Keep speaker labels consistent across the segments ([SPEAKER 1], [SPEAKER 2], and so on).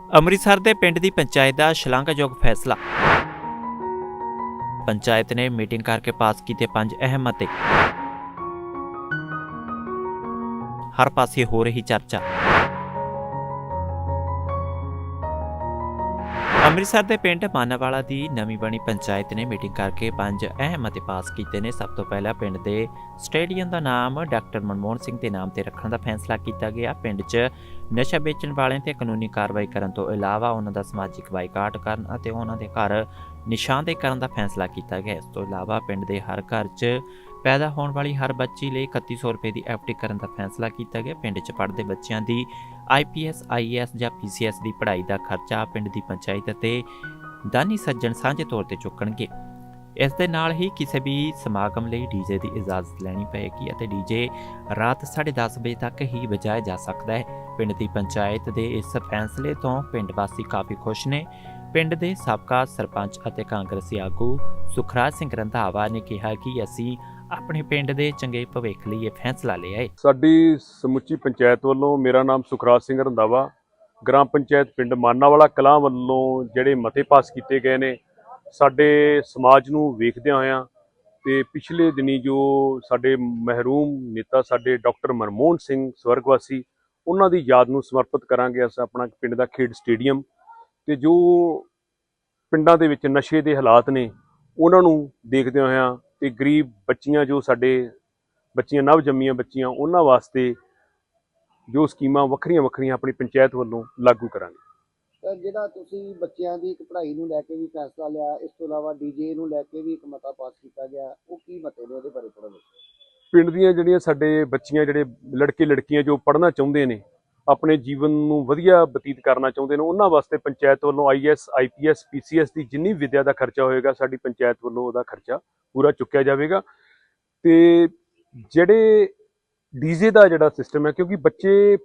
[SPEAKER 1] ਅੰਮ੍ਰਿਤਸਰ ਦੇ ਪਿੰਡ ਦੀ ਪੰਚਾਇਤ ਦਾ ਸ਼ਲਾਘਾਯੋਗ ਫੈਸਲਾ। ਪੰਚਾਇਤ ਨੇ ਮੀਟਿੰਗ ਕਰਕੇ ਪਾਸ ਕੀਤੇ ਪੰਜ ਅਹਿਮ ਮਤੇ। ਹਰ ਪਾਸੇ ਹੋ ਰਹੀ ਚਰਚਾ। ਅੰਮ੍ਰਿਤਸਰ ਦੇ ਪਿੰਡ ਮਾਨਾਵਾਲਾ ਦੀ ਨਵੀਂ ਬਣੀ ਪੰਚਾਇਤ ਨੇ ਮੀਟਿੰਗ ਕਰਕੇ ਪੰਜ ਅਹਿਮ ਅਤੇ ਪਾਸ ਕੀਤੇ ਨੇ। ਸਭ ਤੋਂ ਪਹਿਲਾਂ ਪਿੰਡ ਦੇ ਸਟੇਡੀਅਮ ਦਾ ਨਾਮ ਡਾਕਟਰ ਮਨਮੋਹਨ ਸਿੰਘ ਦੇ ਨਾਮ ਤੇ ਰੱਖਣ ਦਾ ਫੈਸਲਾ ਕੀਤਾ ਗਿਆ। ਪਿੰਡ 'ਚ ਨਸ਼ਾ ਵੇਚਣ ਵਾਲਿਆਂ ਤੇ ਕਾਨੂੰਨੀ ਕਾਰਵਾਈ ਕਰਨ ਤੋਂ ਇਲਾਵਾ ਉਹਨਾਂ ਦਾ ਸਮਾਜਿਕ ਬਾਈਕਾਟ ਕਰਨ ਅਤੇ ਉਹਨਾਂ ਦੇ ਘਰ ਨਿਸ਼ਾਨਦੇਹੀ ਕਰਨ ਦਾ ਫੈਸਲਾ ਕੀਤਾ ਗਿਆ। ਇਸ ਤੋਂ ਇਲਾਵਾ ਪਿੰਡ ਦੇ ਹਰ ਘਰ 'ਚ ਪੈਦਾ ਹੋਣ ਵਾਲੀ ਹਰ ਬੱਚੀ ਲਈ 3100 ਰੁਪਏ ਦੀ ਐਫਡੀ ਕਰਨ ਦਾ ਫੈਸਲਾ ਕੀਤਾ ਗਿਆ। ਪਿੰਡ 'ਚ ਪੜ੍ਹਦੇ ਬੱਚਿਆਂ ਦੀ ਆਈਪੀਐਸ ਆਈਏਐਸ ਜਾਂ ਪੀਸੀਐਸ ਦੀ ਪੜ੍ਹਾਈ ਦਾ ਖਰਚਾ ਪਿੰਡ ਦੀ ਪੰਚਾਇਤ ਅਤੇ ਦਾਨੀ ਸੱਜਣ ਸਾਂਝੇ ਤੌਰ ਤੇ ਚੁੱਕਣਗੇ। ਇਸ ਦੇ ਨਾਲ ਹੀ ਕਿਸੇ ਵੀ ਸਮਾਗਮ ਲਈ ਡੀਜੇ ਦੀ ਇਜਾਜ਼ਤ ਲੈਣੀ ਪਏਗੀ ਅਤੇ ਡੀਜੇ ਰਾਤ 10:30 ਵਜੇ ਤੱਕ ਹੀ ਵਜਾਇਆ ਜਾ ਸਕਦਾ ਹੈ। ਪਿੰਡ ਦੀ ਪੰਚਾਇਤ ਦੇ ਇਸ ਫੈਸਲੇ ਤੋਂ ਪਿੰਡ ਵਾਸੀ ਕਾਫੀ ਖੁਸ਼ ਨੇ। ਪਿੰਡ ਦੇ ਸਾਬਕਾ ਸਰਪੰਚ ਅਤੇ ਕਾਂਗਰਸੀ ਆਗੂ ਸੁਖਰਾਜ ਸਿੰਘ ਰੰਧਾਵਾ ਨੇ ਕਿਹਾ ਕਿ ਅਸੀਂ ਆਪਣੇ ਪਿੰਡ ਦੇ ਚੰਗੇ ਭਵਿੱਖ ਲਈ ਇਹ ਫੈਸਲਾ ਲਿਆ ਹੈ।
[SPEAKER 2] ਸਾਡੀ ਸਮੁੱਚੀ ਪੰਚਾਇਤ ਵੱਲੋਂ ਮੇਰਾ ਨਾਮ ਸੁਖਰਾਜ ਸਿੰਘ ਰੰਧਾਵਾ, ਗ੍ਰਾਮ ਪੰਚਾਇਤ ਪਿੰਡ ਮਾਨਾਵਾਲਾ ਕਲਾਂ ਵੱਲੋਂ ਜਿਹੜੇ ਮਤੇ ਪਾਸ ਕੀਤੇ ਗਏ ਨੇ ਸਾਡੇ ਸਮਾਜ ਨੂੰ ਵੇਖਦਿਆਂ ਹੋਇਆਂ ਤੇ ਪਿਛਲੇ ਦਿਨੀ ਜੋ ਸਾਡੇ ਮਹਿਰੂਮ ਨੇਤਾ ਸਾਡੇ ਡਾਕਟਰ ਮਨਮੋਹਨ ਸਿੰਘ ਸਵਰਗਵਾਸੀ, ਉਹਨਾਂ ਦੀ ਯਾਦ ਨੂੰ ਸਮਰਪਿਤ ਕਰਾਂਗੇ ਅਸੀਂ ਆਪਣਾ ਪਿੰਡ ਦਾ ਖੇਡ ਸਟੇਡੀਅਮ ਤੇ ਜੋ ਪਿੰਡਾਂ ਦੇ ਵਿੱਚ ਨਸ਼ੇ ਦੇ ਹਾਲਾਤ ਨੇ, ਉਹਨਾਂ ਨੂੰ ਦੇਖਦਿਆਂ ਹੋਇਆਂ ਤੇ ਗਰੀਬ ਬੱਚੀਆਂ ਜੋ ਸਾਡੇ ਬੱਚੀਆਂ ਨਵ ਜੰਮੀਆਂ ਬੱਚੀਆਂ, ਉਹਨਾਂ ਵਾਸਤੇ ਜੋ ਸਕੀਮਾਂ ਵੱਖਰੀਆਂ ਵੱਖਰੀਆਂ ਆਪਣੀ ਪੰਚਾਇਤ ਵੱਲੋਂ ਲਾਗੂ ਕਰਾਂਗੇ।
[SPEAKER 3] ਤਾਂ ਜਿਹੜਾ ਤੁਸੀਂ ਬੱਚਿਆਂ ਦੀ ਇੱਕ ਪੜ੍ਹਾਈ ਨੂੰ ਲੈ ਕੇ ਵੀ ਫੈਸਲਾ ਲਿਆ, ਇਸ ਤੋਂ ਇਲਾਵਾ ਡੀਜੇ ਨੂੰ ਲੈ ਕੇ ਵੀ ਇੱਕ ਮਤਾ ਪਾਸ ਕੀਤਾ ਗਿਆ, ਉਹ ਕੀ ਮਤੇ ਨੇ ਉਹਦੇ ਬਾਰੇ ਥੋੜਾ ਦੱਸੋ।
[SPEAKER 2] ਪਿੰਡ ਦੀਆਂ ਜਿਹੜੀਆਂ ਸਾਡੇ ਬੱਚੀਆਂ, ਜਿਹੜੇ ਲੜਕੇ ਲੜਕੀਆਂ ਜੋ ਪੜ੍ਹਨਾ ਚਾਹੁੰਦੇ ਨੇ, ਆਪਣੇ ਜੀਵਨ ਨੂੰ ਵਧੀਆ ਬਤੀਤ ਕਰਨਾ ਚਾਹੁੰਦੇ ਨੇ, ਉਹਨਾਂ ਵਾਸਤੇ ਪੰਚਾਇਤ ਵੱਲੋਂ ਆਈਐਸ ਆਈਪੀਐਸ ਪੀਸੀਐਸ ਦੀ ਜਿੰਨੀ ਵਿਦਿਆ ਦਾ ਖਰਚਾ ਹੋਏਗਾ, ਸਾਡੀ ਪੰਚਾਇਤ ਵੱਲੋਂ ਉਹਦਾ ਖਰਚਾ ਪੂਰਾ ਚੁੱਕਿਆ ਜਾਵੇਗਾ। ਤੇ ਜਿਹੜੇ ਡੀਜੇ ਦਾ ਜਿਹੜਾ ਸਿਸਟਮ ਹੈ, ਕਿਉਂਕਿ ਬੱਚੇ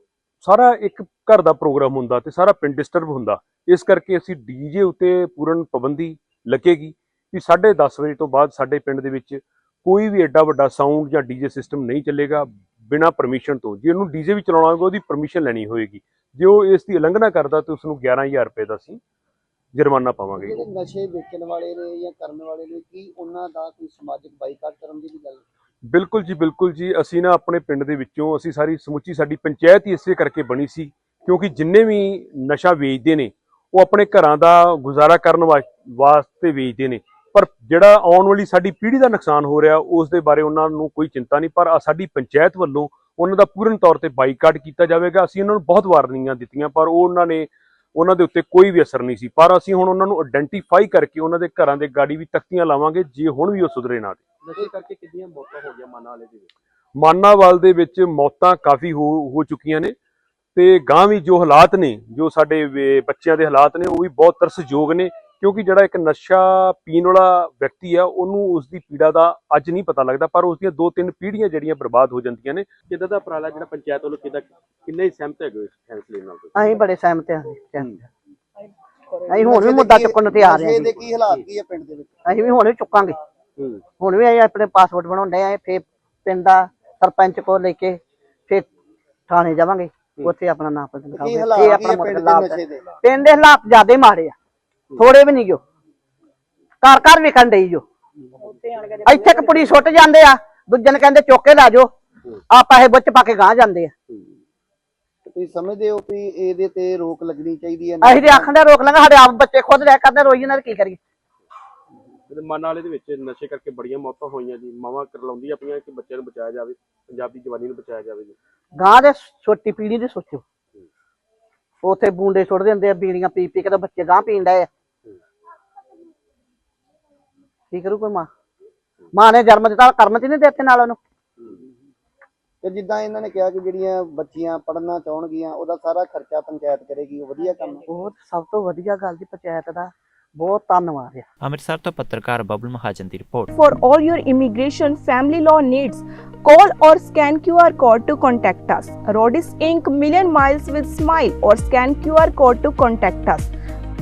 [SPEAKER 2] ਸਾਰਾ ਇੱਕ ਘਰ ਦਾ ਪ੍ਰੋਗਰਾਮ ਹੁੰਦਾ ਤੇ ਸਾਰਾ ਪਿੰਡ ਡਿਸਟਰਬ ਹੁੰਦਾ। ਇਸ ਕਰਕੇ ਅਸੀਂ ਡੀਜੇ ਉੱਤੇ ਪੂਰਨ ਪਾਬੰਦੀ ਲੱਗੇਗੀ ਕਿ 10:30 ਵਜੇ ਤੋਂ ਬਾਅਦ ਸਾਡੇ ਪਿੰਡ ਦੇ ਵਿੱਚ ਕੋਈ ਵੀ ਐਡਾ ਵੱਡਾ ਸਾਊਂਡ ਜਾਂ ਡੀਜੇ ਸਿਸਟਮ ਨਹੀਂ ਚੱਲੇਗਾ ਬਿਨਾ ਪਰਮਿਸ਼ਨ ਤੋਂ। ਜੇ ਉਹਨੂੰ ਡੀਜੇ ਵੀ ਚਲਾਉਣਾ ਹੋਵੇਗਾ ਉਹਦੀ ਪਰਮਿਸ਼ਨ ਲੈਣੀ ਹੋਏਗੀ। ਜੇ ਉਹ ਇਸ ਦੀ ਉਲੰਘਣਾ ਕਰਦਾ ਤੇ ਉਸ ਨੂੰ 11000 ਰੁਪਏ ਦਾ ਅਸੀਂ ਜੁਰਮਾਨਾ ਪਾਵਾਂਗੇ।
[SPEAKER 3] ਜਿਹੜੇ ਨਸ਼ੇ ਵੇਚਣ ਵਾਲੇ ਨੇ ਜਾਂ ਕਰਨ ਵਾਲੇ ਨੇ, ਕੀ ਉਹਨਾਂ ਦਾ ਕੋਈ ਸਮਾਜਿਕ ਬਾਈਕਾਟ ਕਰਨ ਦੀ ਵੀ ਗੱਲ?
[SPEAKER 2] ਬਿਲਕੁਲ ਜੀ ਬਿਲਕੁਲ ਜੀ। ਅਸੀਂ ਨਾ ਆਪਣੇ ਪਿੰਡ ਦੇ ਵਿੱਚੋਂ, ਅਸੀਂ ਸਾਰੀ ਸਮੁੱਚੀ ਸਾਡੀ ਪੰਚਾਇਤ ਹੀ ਇਸੇ ਕਰਕੇ ਬਣੀ ਸੀ, ਕਿਉਂਕਿ ਜਿੰਨੇ ਵੀ ਨਸ਼ਾ ਵੇਚਦੇ ਨੇ, ਉਹ ਆਪਣੇ ਘਰਾਂ ਦਾ ਗੁਜ਼ਾਰਾ ਕਰਨ ਵਾ- ਵਾਸਤੇ ਵੇਚਦੇ ਨੇ। ਪਰ ਜਿਹੜਾ ਆਉਣ ਵਾਲੀ ਸਾਡੀ ਪੀੜ੍ਹੀ ਦਾ ਨੁਕਸਾਨ ਹੋ ਰਿਹਾ, ਉਸ ਦੇ ਬਾਰੇ ਉਹਨਾਂ ਨੂੰ ਕੋਈ ਚਿੰਤਾ ਨਹੀਂ। ਪਰ ਸਾਡੀ ਪੰਚਾਇਤ ਵੱਲੋਂ ਉਹਨਾਂ ਦਾ ਪੂਰਨ ਤੌਰ ਤੇ ਬਾਈਕਾਟ ਕੀਤਾ ਜਾਵੇਗਾ। ਅਸੀਂ ਉਹਨਾਂ ਨੂੰ ਬਹੁਤ ਵਾਰਨਿੰਗਾਂ ਦਿੱਤੀਆਂ, ਪਰ ਉਹ ਉਹਨਾਂ ਨੇ ਉਹਨਾਂ ਦੇ ਉੱਤੇ ਕੋਈ ਵੀ ਅਸਰ ਨਹੀਂ ਸੀ। ਪਰ ਅਸੀਂ ਹੁਣ ਉਹਨਾਂ ਨੂੰ ਆਇਡੈਂਟੀਫਾਈ ਕਰਕੇ ਉਹਨਾਂ ਦੇ ਘਰਾਂ ਦੇ ਗਾੜੀ ਵੀ ਤਖਤੀਆਂ ਲਾਵਾਂਗੇ ਜੇ ਹੁਣ ਵੀ ਉਹ ਸੁਧਰੇ ਨਾ ਤੇ।
[SPEAKER 3] ਨਸ਼ੇ ਕਰਕੇ ਕਿੰਨੀਆਂ ਮੌਤਾਂ ਹੋ ਗਈਆਂ ਮਾਨਾ ਵਾਲੇ ਦੇ ਵਿੱਚ?
[SPEAKER 2] ਮਾਨਾਵਾਲ ਦੇ ਵਿੱਚ ਮੌਤਾਂ ਕਾਫੀ ਹੋ ਹੋ ਚੁੱਕੀਆਂ ਨੇ ਤੇ ਗਾਂ ਵੀ ਜੋ ਹਾਲਾਤ ਨੇ ਜੋ ਸਾਡੇ ਬੱਚਿਆਂ ਦੇ ਹਾਲਾਤ ਨੇ ਉਹ ਵੀ ਬਹੁਤ ਤਰਸਯੋਗ ਨੇ। ਕਿਉਂਕਿ ਜਿਹੜਾ ਇੱਕ ਨਸ਼ਾ ਪੀਣ ਵਾਲਾ ਵਿਅਕਤੀ ਆ ਉਹਨੂੰ ਉਸ ਦੀ ਪੀੜਾ ਦਾ ਅੱਜ ਨਹੀਂ ਪਤਾ ਲੱਗਦਾ ਪਰ ਉਸ ਦੀਆਂ ਦੋ ਤਿੰਨ ਪੀੜ੍ਹੀਆਂ ਜਿਹੜੀਆਂ ਬਰਬਾਦ ਹੋ ਜਾਂਦੀਆਂ ਨੇ।
[SPEAKER 4] ਕਿੱਦਾਂ ਦਾ ਉਪਰਾਲਾ ਜਿਹੜਾ ਪੰਚਾਇਤ ਵੱਲੋਂ ਕਿੱਦਾਂ ਕਿੰਨੇ ਹੀ ਸਹਿਮਤ ਹੈਗੇ ਹੋ ਇਸ ਫੈਸਲੇ ਨਾਲ?
[SPEAKER 5] ਅਸੀਂ ਬੜੇ ਸਹਿਮਤ ਹਾਂ ਅਸੀਂ ਹੁਣ ਵੀ ਮੁੱਦਾ ਚੁੱਕਣ ਨੂੰ ਤਿਆਰ ਹਾਂ।
[SPEAKER 3] ਨਸ਼ੇ
[SPEAKER 5] ਜੀ।
[SPEAKER 3] ਦੇ ਕੀ ਹਾਲਾਤ ਕੀ ਹੈ ਪਿੰਡ ਦੇ ਵਿੱਚ?
[SPEAKER 5] ਅਸੀਂ ਵੀ ਹੁਣ ਵੀ ਚੁੱਕਾਂਗੇ।
[SPEAKER 4] ਹੂੰ।
[SPEAKER 5] ਹੁਣ ਵੀ ਅਸੀਂ ਆਪਣੇ ਪਾਸਪੋਰਟ ਬਣਾਉਂਦੇ ਆ ਫੇਰ ਪਿੰਡ ਦਾ ਸਰਪੰਚ ਕੋਲ ਲੈ ਕੇ ਫੇਰ ਥਾਣੇ ਜਾਵਾਂਗੇ। ਉੱਥੇ ਆਪਣਾ ਨਾਮ ਪਤਾ
[SPEAKER 3] ਕੀ
[SPEAKER 5] ਲਿਖਾਵਾਂਗੇ
[SPEAKER 3] ਹਾਲਾਤ
[SPEAKER 5] ਫੇਰ
[SPEAKER 3] ਕੀ
[SPEAKER 5] ਆਪਣਾ
[SPEAKER 3] ਹੈ। ਦੇ?
[SPEAKER 5] ਪਿੰਡ ਦੇ ਹਾਲਾਤ ਜ਼ਿਆਦੇ ਮਾੜੇ ਆ। ਥੋੜੇ ਵੀ ਨਹੀਂ ਜੋ। ਘਰ ਘਰ ਵਿਕਣ ਡਈ ਜੋ। ਇੱਥੇ ਕਪੜੀ ਸੁੱਟ ਜਾਂਦੇ ਆ ਦੂਜੇ ਨੇ ਕਹਿੰਦੇ ਚੁੱਕ ਕੇ ਲੈ ਜਾਓ। ਆ ਪੈਸੇ ਵਿੱਚ ਪਾ ਕੇ ਗਾਂ ਜਾਂਦੇ ਆ।
[SPEAKER 3] ਤੁਸੀਂ ਸਮਝਦੇ ਹੋ ਕਿ ਇਹਦੇ ਤੇ ਰੋਕ ਲੱਗਣੀ ਚਾਹੀਦੀ ਹੈ
[SPEAKER 5] ਅਸੀਂ ਤੇ ਆਖਣ ਦਾ ਰੋਕ ਲਾਂਗੇ ਸਾਡੇ ਆਪ ਬੱਚੇ ਖੁਦ ਲੈ ਕਰਦੇ ਰੋਈ ਇਹਨਾਂ ਕੀ ਕਰੀਏ?
[SPEAKER 4] ਤੇ ਮਨ ਵਾਲੇ ਦੇ ਵਿੱਚ ਨਸ਼ੇ ਕਰਕੇ ਬੜੀਆਂ ਮੌਤਾਂ ਹੋਈਆਂ ਜੀ। ਮਾਵਾਂ ਕਰਲਾਉਂਦੀਆਂ ਪਈਆਂ ਕਿ ਬੱਚਿਆਂ ਨੂੰ ਬਚਾਇਆ ਜਾਵੇ ਪੰਜਾਬੀ ਜਵਾਨੀ ਨੂੰ ਬਚਾਇਆ ਜਾਵੇ ਜੀ।
[SPEAKER 5] ਗਾਂ ਦੇ ਛੋਟੀ ਪੀੜੀ ਦੀ ਸੋਚੋ। ਉਥੇ ਬੂੰਡੇ ਸੁੱਟ ਦਿੰਦੇ ਆ ਬੀੜੀਆਂ ਪੀ ਪੀ ਕੇ ਤਾਂ ਬੱਚੇ ਗਾਂ ਪੀਣ ਡਏ ਆ। ਕੀ ਕਰੂ ਕੋਈ ਮਾਂ ਮਾਂ ਨੇ ਜਨਮ ਦਿੱਤਾ ਕਰਮ ਚ ਨਹੀਂ ਦਿੱਤੇ ਨਾਲ ਉਹਨੂੰ
[SPEAKER 3] ਤੇ ਜਿੱਦਾਂ ਇਹਨਾਂ ਨੇ ਕਿਹਾ ਕਿ ਜਿਹੜੀਆਂ ਬੱਚੀਆਂ ਪੜ੍ਹਨਾ ਚਾਹਣਗੀਆਂ ਉਹਦਾ ਸਾਰਾ ਖਰਚਾ ਪੰਚਾਇਤ ਕਰੇਗੀ ਉਹ ਵਧੀਆ ਕੰਮ
[SPEAKER 5] ਉਹ ਸਭ ਤੋਂ ਵਧੀਆ ਗੱਲ ਜੀ ਪੰਚਾਇਤ ਦਾ ਬਹੁਤ ਧੰਨਵਾਦ ਆ
[SPEAKER 1] ਅੰਮ੍ਰਿਤਸਰ ਤੋਂ ਪੱਤਰਕਾਰ bubble Mahajan the report
[SPEAKER 6] For all your immigration family law needs, call or scan QR code to contact us. Rodis Inc. Million Miles with Smile or scan QR code to contact us.